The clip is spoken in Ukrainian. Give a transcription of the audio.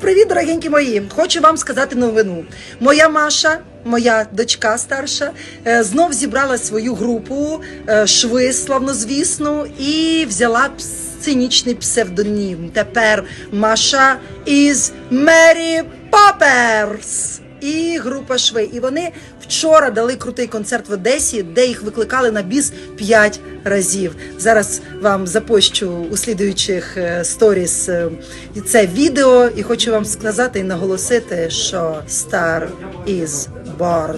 Привіт, дорогенькі мої! Хочу вам сказати новину. Моя Маша, моя дочка старша, е, знов зібрала свою групу е, шви славнозвісну і взяла сценічний псевдонім. Тепер Маша із Мері Попперс. І група шви. І вони вчора дали крутий концерт в Одесі, де їх викликали на біс 5 разів. Зараз вам запощу у слідуючих е, сторіс е, це відео, і хочу вам сказати і наголосити, що Star is born.